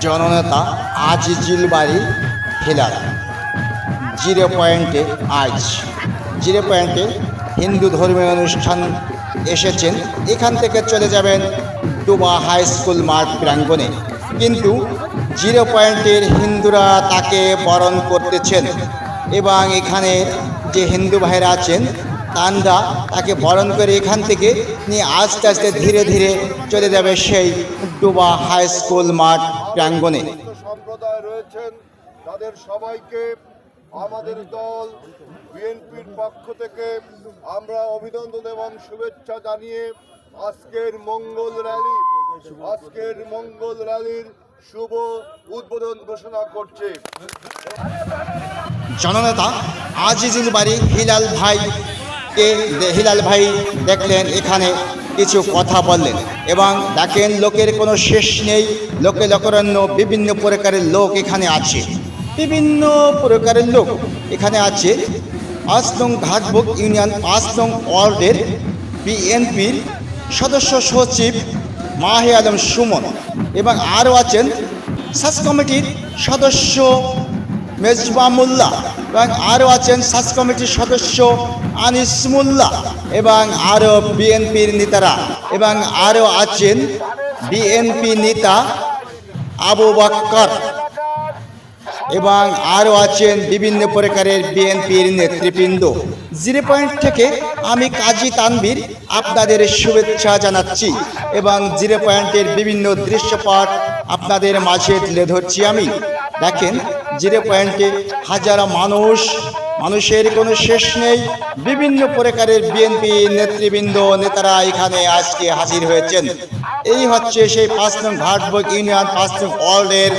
জননেতা আজিজুল বাড়ি Hilal. Zero পয়েন্টে আজ। জিরো পয়েন্টে হিন্দু ধর্মীয় অনুষ্ঠান এসেছেন। এখান থেকে চলে যাবেন ডুবা হাই স্কুল মাঠ প্রাঙ্গণে। কিন্তু জিরো পয়েন্টের হিন্দুরা তাকে বরণ করতেছেন। এবং এখানে যে হিন্দু ভাইরা আছেন তানরা তাকে বরণ করে এখান থেকে নিয়ে আস্তে আস্তে ধীরে ধীরে চলে যাবে সেই ডুবা হাই স্কুল মাঠ প্রাঙ্গণে। সম্প্রদায় রয়েছেন তাদের সবাইকে আমাদের দল বিএনপির পক্ষ থেকে আমরা অভিনন্দন এবং শুভেচ্ছা জানিয়ে আজকের মঙ্গল র্যালি আজকের মঙ্গল র্যালির শুভ উদ্বোধন ঘোষণা করছে। জননেতা আজিজুল বাড়ি হিলাল ভাই কে হিলাল ভাই দেখলেন এখানে কিছু কথা বললেন। এবং দেখেন লোকের কোনো শেষ নেই, লোকে লোকরণ্য, বিভিন্ন প্রকারের লোক এখানে আছে। বিভিন্ন প্রকারের লোক এখানে আছে। পাঁচ নং ঘাটবুক ইউনিয়ন পাঁচ নং ওয়ার্ডের বিএনপির সদস্য সচিব মাহে আলম সুমন এবং আরও আছেন, সাস কমিটির সদস্য মেজবা মোল্লা এবং আরও আছেন সাস কমিটির সদস্য আনিসমুল্লাহ এবং আরও বিএনপির নেতারা এবং আরও আছেন বিএনপি নেতা আবু বাক্কর এবং আরও আছেন বিভিন্ন প্রকারের বিএনপির নেতৃবৃন্দ। জিরো পয়েন্ট থেকে আমি কাজী তানবীর আপনাদের শুভেচ্ছা জানাচ্ছি এবং জিরো পয়েন্টের বিভিন্ন দৃশ্যপট আপনাদের মাঝে তুলে ধরছি আমি। দেখেন, জিরো পয়েন্টে হাজারো মানুষ, মানুষের কোনো শেষ নেই। বিভিন্ন প্রকারের বিএনপি নেতৃবৃন্দ, নেতারা এখানে আজকে হাজির হয়েছেন। এই হচ্ছে সেই পাঁচ নং ঘাটবুক ইউনিয়ন, পাঁচ নং ওয়ার্ল্ডের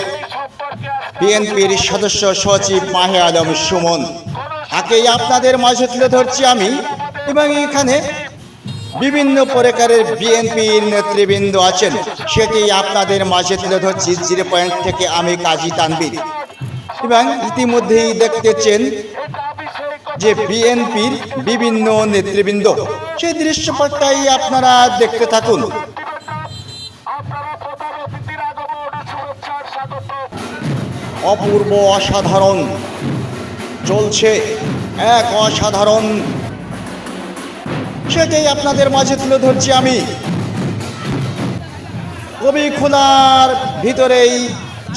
বিএনপির সদস্য সচিব মাহে আলম সুমন। তাকেই আপনাদের মাঝে তুলে ধরছি আমি এবং এখানে বিভিন্ন প্রকারের বিএনপির নেতৃবৃন্দ আছেন। সেটি আপনাদের মাঝে তুলে ধরছি। জিরো পয়েন্ট থেকে আমি কাজী তানবির এবং ইতিমধ্যেই দেখতেছেন যে বিএনপির বিভিন্ন নেতৃবৃন্দ। সেই দৃশ্যপটটাই আপনারা দেখতে থাকুন। অপূর্ব অসাধারণ। চলছে এক অসাধারণ সেটাই আপনাদের মাঝে তুলে ধরছি আমি। কবি খোলার ভিতরেই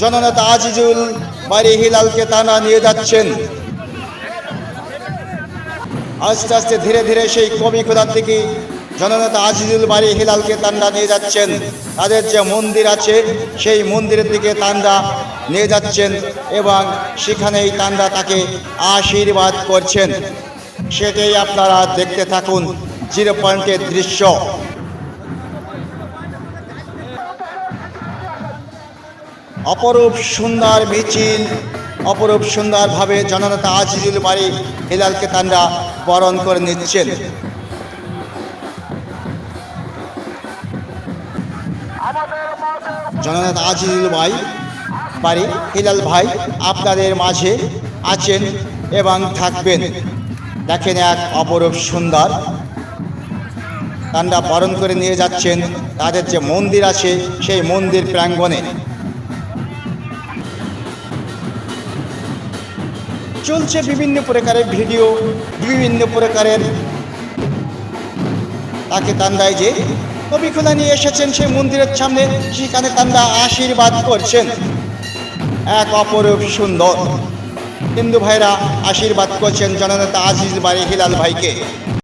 জননেতা আজিজুল বাড়ি হিলালকে তারা নিয়ে যাচ্ছেন। আস্তে আস্তে ধীরে ধীরে সেই কবি খোলার দিকে জননেতা আজিজুল বাড়ি হিলালকে তান্ডা নিয়ে যাচ্ছেন। তাদের যে মন্দির আছে, সেই মন্দিরের দিকে তান্ডা নিয়ে যাচ্ছেন এবং সেখানেই তান্ডা তাকে আশীর্বাদ করছেন। সেটাই আপনারা দেখতে থাকুন। জিরো পয়েন্টের দৃশ্য। অপরূপ সুন্দর মিছিল, অপরূপ সুন্দরভাবে জননেতা আজিজুল বাড়ি হিলালকে তান্ডা বরণ করে নিচ্ছেন। জননেতা আজিজুল ভাই বাড়ি হিলাল ভাই আপনাদের মাঝে আছেন এবং থাকবেন। দেখেন এক অপরূপ সুন্দর তান্ডা বরণ করে নিয়ে যাচ্ছেন। তাদের যে মন্দির আছে, সেই মন্দির প্রাঙ্গণে। চলছে বিভিন্ন প্রকারের ভিডিও, বিভিন্ন প্রকারের তাকে তান্দায় যে কবি খোলা নিয়ে এসেছেন সেই মন্দিরের সামনে, সেখানে তান্দা আশীর্বাদ করছেন। এক অপরূপ সুন্দর। হিন্দু ভাইরা আশীর্বাদ করছেন জননেতা আজিজ বাড়ি হিলাল ভাইকে।